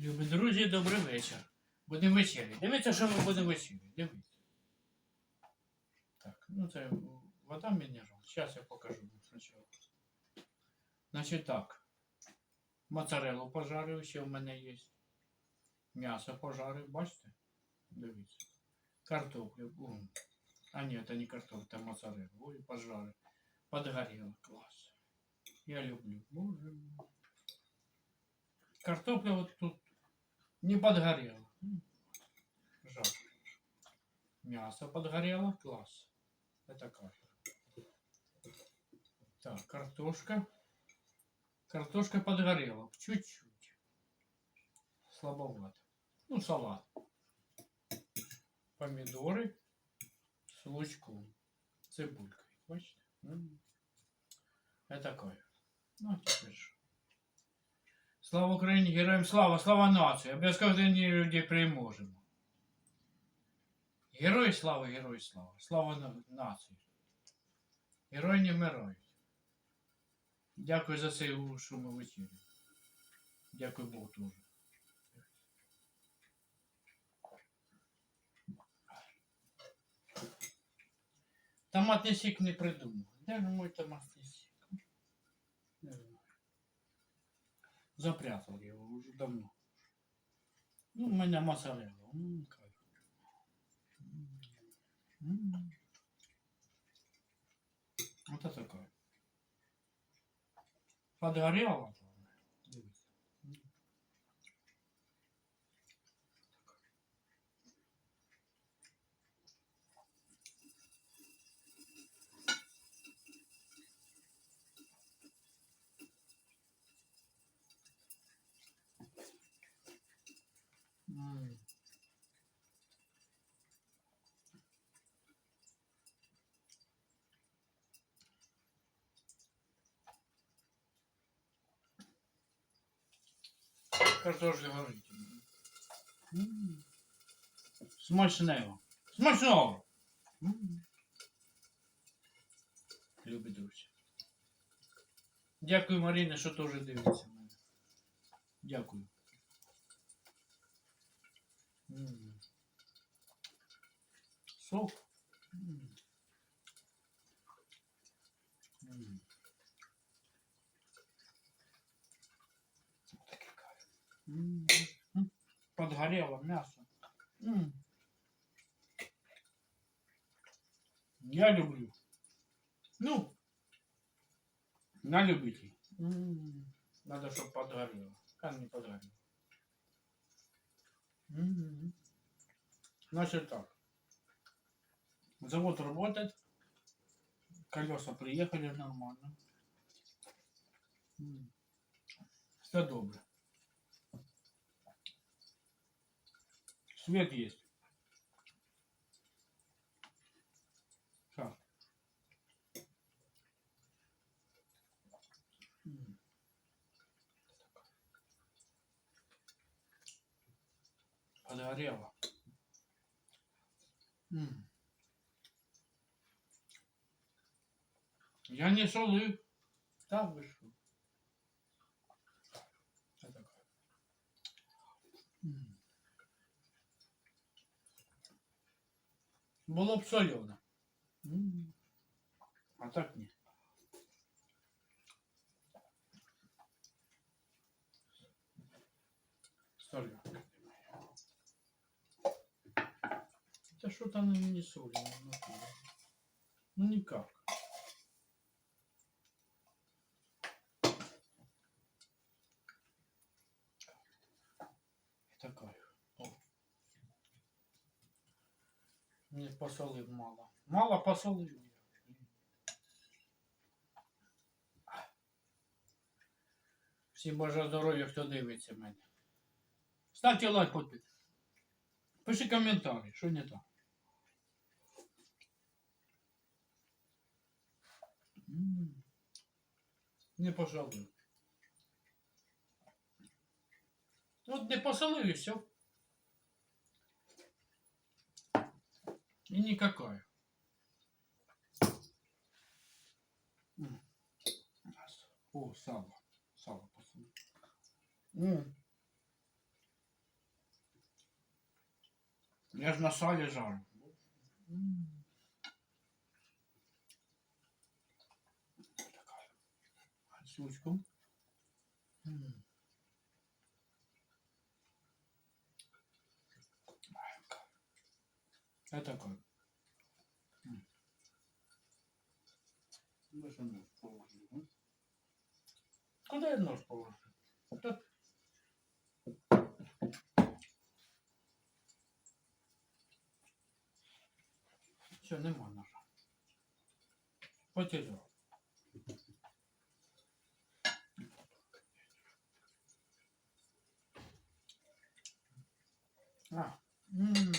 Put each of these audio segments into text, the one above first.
Любі друзі, добрий вечір. Будемо вечері. Дивіться, що ми будемо вечері. Дивіться. Так, ну це вода мінерал. Зараз я покажу вам спочатку. Значить так. Моцарелу пожарив, ще в мене є. М'ясо пожарив, бачите? Дивіться. Картоплю. О. А ні, це не картоплю, це моцарелла. Ой, пожарив. Подгорело. Класс. Я люблю. Боже мой. Картопля вот тут не подгорела. М, Жалко. Мясо подгорело. Класс. Это каша. Так, картошка. Картошка подгорела. Чуть-чуть. Слабовато. Ну, салат. Помидоры с лучком. Цибулькой. М. Это кайф. Ну, а теперь что? Слава Україні, героям слава, слава нації! Обов'язково людей переможемо. Герої слава, герої слава, слава нації. Герої не вмирають. Дякую за цей шум в ефірі. Дякую Богу теж. Томатний сік не придумав. Де ж мой томатний Запрятал его уже давно. Ну, у меня моцарелла. М, кайф. М, м. Вот это кайф. Подгорело. Картошка горить. М. Смачного. Смачного. Любі друзі. Дякую, Маріна, що теж дивиться мене. Дякую. Сок. Подгорело мясо. Я люблю. Ну, на любителей. М. Надо, чтобы подгорело. Как не подгорело. М. Значит так. Завод работает. Колеса приехали нормально. Все добре. Свет есть. Так. Подгорело. Я не солив. Так ви що? Це таке. М. Було б солене. М. А так ні. Солене. Да что-то оно не натуре. Ну никак. Такая. О. Не посолив мало. Мало посолив. я. Всім бажаю здоров'я, хто дивиться мене. Ставте лайк, подпис. Пиши коментарі, що не так. М. Не пожалуй. От не посолив і все. И никакое. О, сало. Сало, пацаны. М. Я же на сале жар. М. Такая. Отсючку. Это как? М. Даже нож положил. а? Куда я нож положил? Та- Все, нема ножа. Потерял. А, м, та-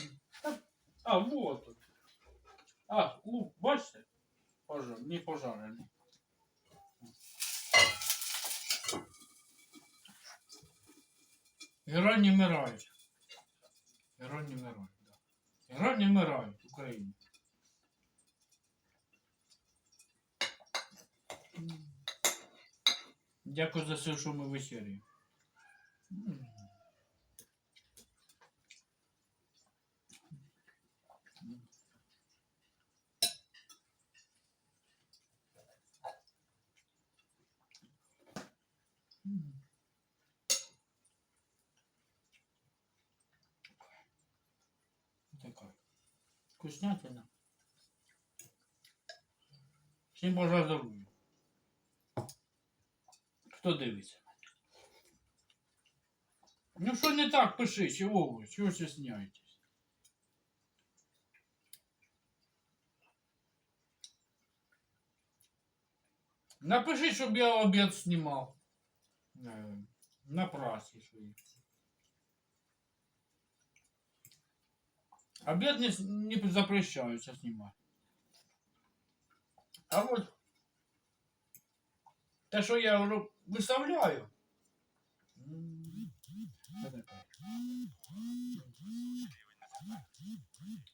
не пожарений. Герої не вмирають. Герої не вмирають, да. Герої не вмирають в Україні. Дякую за все, що ми вечері. Вкуснятина. Всім бажаю здоров'я. Хто дивиться? Ну що не так пиши, чого ви? Чого стесняєтесь? Напиши, щоб я обід знімав. Е, На праці свої. Обед не, не запрещаются снимать. А вот те, що я говорю, виставляю.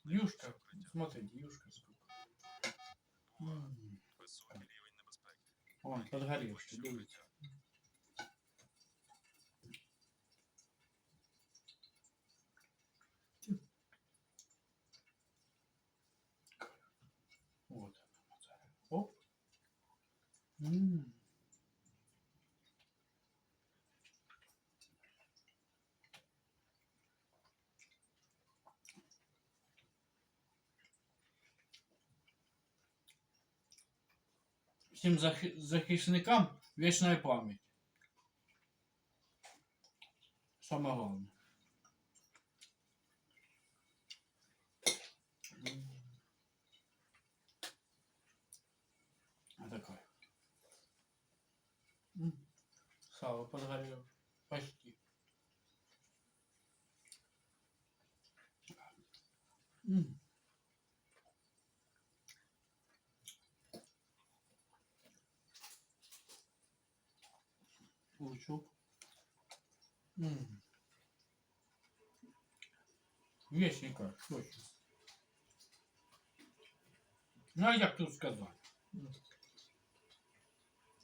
Юшка, смотрите, юшка сколько. М. Вон, подгоревший, дивіться. Вот. Оп. М. Всім захи- захисникам вічна пам'ять. Саме головне. М. Сало подгорело. Почти. М. Лучок. М. Вещника, точно. Ну, а як тут сказать? М.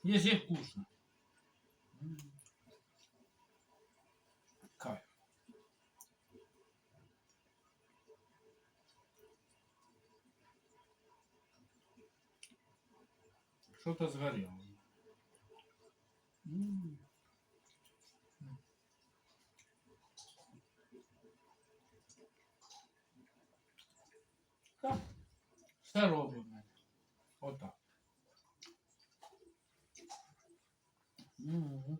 Если вкусно. М. Кайф. Что-то сгорело. М. Так. Все робимо. Отак. Мгм.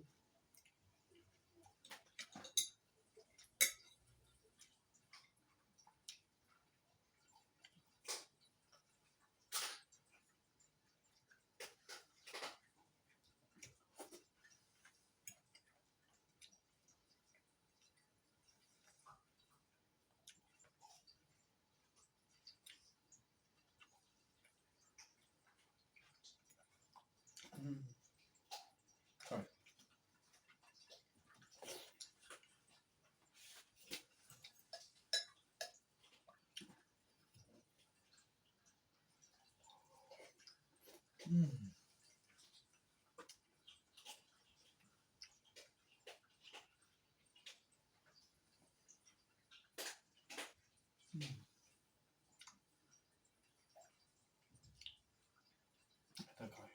Така.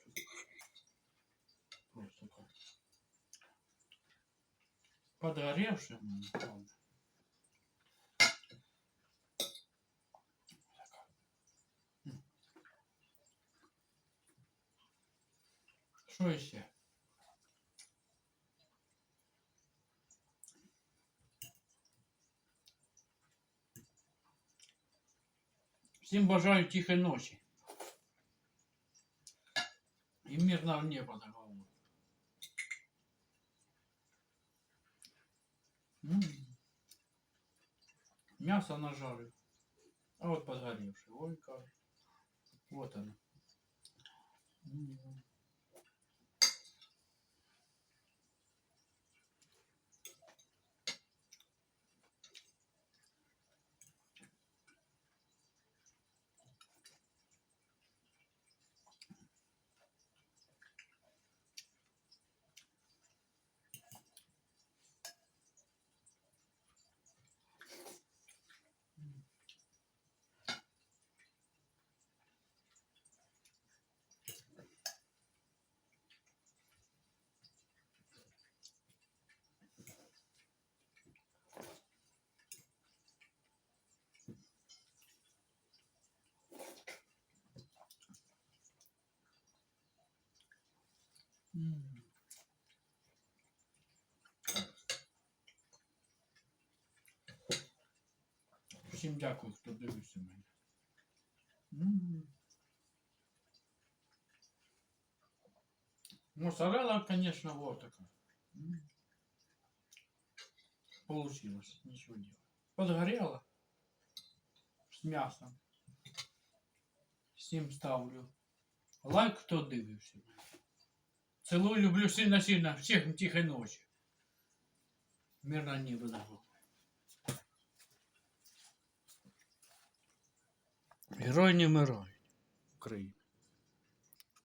Правда. Що ще? Всім бажаю тихої ночі. І мирного неба над головою. М. Мясо нажарив. А вот подгоревший. Ой, как. Вот оно. Всім дякую, хто дивився мене. Моцарелла, конечно, вот такая. Получилось, ничего делать. Подгорело с мясом. Всім ставлю. Лайк, хто дивився. Целую, люблю сильно-сильно. Всех тихой ночи. Мирно небо дорогу. Герой не мирой. Україна.